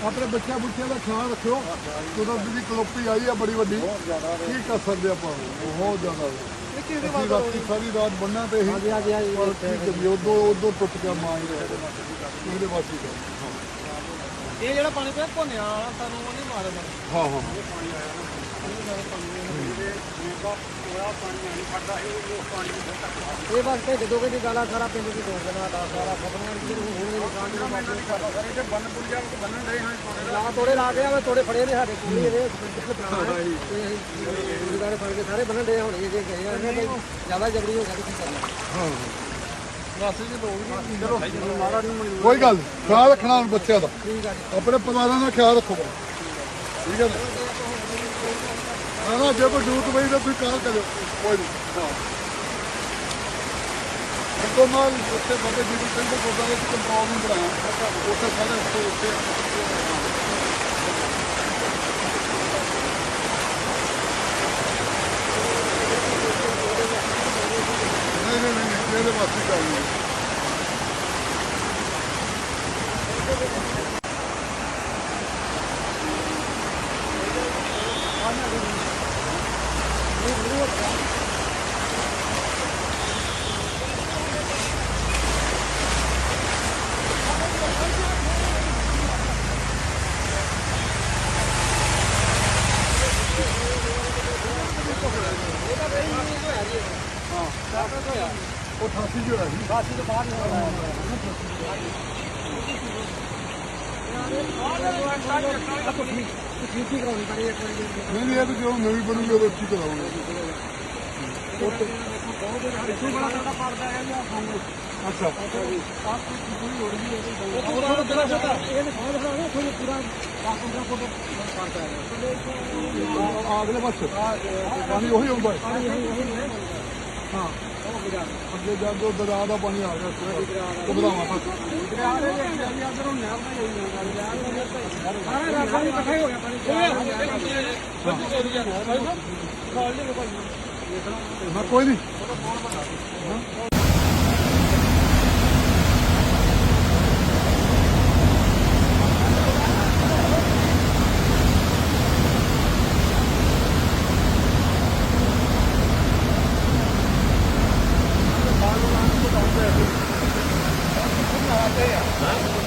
ਆਪਣੇ ਬੱਚਿਆਂ ਬੁੱਚਿਆਂ ਦਾ ਖਿਆਲ ਰੱਖਿਓ। ਕੁਦਰਤ ਦੀ ਕਲੋਪੀ ਆਈ ਆ ਬੜੀ ਵੱਡੀ ਕੀ ਕਰ ਸਕਦੇ ਆਪਾਂ? ਬਹੁਤ ਜ਼ਿਆਦਾ। ਅਸੀਂ ਰਾਤੀ ਸਾਰੀ ਰਾਤ ਬੰਨਾਂ ਤੇ ਹੀ ਹਾਂਜੀ ਹਾਂਜੀ ਹਾਂਜੀ ਪਰ ਕੀ ਕਰੀਏ? ਉਦੋਂ ਉਦੋਂ ਟੁੱਟ ਗਿਆ ਮਾਂ ਹੀ ਉਹਦੇ ਵਾਸੀ ਦਾ ਇਹ ਜਿਹੜਾ ਪਾਣੀ ਪਿਆ ਭੁੰਨਿਆ ਵਾਲਾ ਸਾਨੂੰ ਉਹ ਨਹੀਂ ਮਾਰਦਾ ਹਾਂ ਹਾਂ। ਇਹ ਬਸ ਤੇ ਜਦੋਂ ਦੀ ਗੱਲ ਆ ਸਾਰਾ ਪਿੰਡ ਦੀ ਦੋੜ ਦੇਣਾ ਦਾ ਸਾਰਾ ਖਤਮ ਹੋ ਗਿਆ ਹੁਣ ਤੋੜੇ ਲਾ ਕੇ ਆਵੇ ਤੋੜੇ ਫੜੇ ਨੇ ਸਾਡੇ ਕੋਲ ਇਹਦੇ। ਰੋਜ਼ਗਾਰ ਫੜ ਕੇ ਸਾਰੇ ਬੰਨਣ ਦੇ ਹੁਣ ਇਹ ਜੇ ਗਏ ਆ ਇਹਨਾਂ ਦੇ ਜ਼ਿਆਦਾ ਜਬਰੀ ਹੋ ਗਿਆ ਤੇ ਕੀ ਕਰਨਾ। ਹਾਂ ਵਾਸੀ ਜੀ ਲੋਕ ਵੀ ਚਲੋ ਮਾਰਾ ਨਹੀਂ ਮਨਜ਼ੂਰ ਕੋਈ ਗੱਲ ਖਿਆਲ ਰੱਖਣਾ ਬੱਚਿਆਂ ਦਾ। ਆਪਣੇ ਪਰਿਵਾਰਾਂ ਦਾ ਖਿਆਲ ਰੱਖੋ। ਠੀਕ ਹੈ ਨਾ ਜੇ ਕੋਈ ਜ਼ਰੂਰਤ ਪਈ ਤਾਂ ਤੁਸੀਂ ਕਾਲ ਕਰਿਓ? ਕੋਈ ਨਹੀਂ ਹਾਂ ਇੱਕੋ ਨਾਲ ਉੱਥੇ ਬਾਬੇ ਜੀ ਦੀ ਸਿੰਘ ਦੇ ਗੁਰਦੁਆਰੇ ਚ ਕੰਟਰੋਲ ਰੂਮ ਬਣਾਇਆ। ਉੱਥੇ ਸਾਰੇ ਉੱਥੇ ਉੱਥੇ ਨਹੀਂ ਨਹੀਂ ਨਹੀਂ ਇਹਦੇ ਵਾਸਤੇ ਗੱਲ ਨਹੀਂ। ਉਹ 88 ਜੋ ਹੈ ਜੀ ਬਾਸੀ ਤੋਂ ਬਾਹਰ ਨਹੀਂ ਠੀਕ ਠੀਕ ਕਰਾਉਣੀ ਪੜੀ ਇੱਕ ਵਾਰੀ ਨਹੀਂ ਨਹੀਂ ਇਹ ਤਾਂ ਜਦੋਂ ਨਵੀਂ ਬਣੂਗੀ ਉਦੋਂ ਠੀਕ ਕਰਾਉਂਗੇ ਪਿੱਛੇ ਬੜਾ ਸਾਡਾ ਪੜਦਾ ਹੈ ਜਾਂ ਸਾਨੂੰ ਅੱਛਾ। ਆਪ ਦੀ ਕੋਈ ਲੋੜ ਨਹੀਂ ਹੈ ਉਹ ਪੂਰਾ ਬੜਾ ਛੋਟਾ ਇਹ ਨੇ ਖਾਣਾ ਖਾਣਾ ਕੋਈ ਪੂਰਾ 10 15 ਫੁੱਟ ਪੜਦਾ ਹੈ ਅਗਲੇ ਪਾਸੇ। ਪਾਣੀ ਉਹੀ ਆਉਂਦਾ ਹੈ। ਹਾਂ ਅੱਗੇ ਜਾ ਕੇ ਦਰਿਆ ਦਾ ਪਾਣੀ ਆ ਗਿਆ। ਉਹ ਬਦਾਵਾ ਤੱਕ। ਦਰਿਆ ਦੇ ਵਿੱਚ ਜੀ ਨਹਿਰ ਦਾ ਹੀ। ਸਾਰਾ ਇਲਾਕਾ ਹੀ ਇਕੱਠਾ ਹੋ ਗਿਆ ਪਾਣੀ ਕੋਈ ਨਹੀਂ АТМ. Да?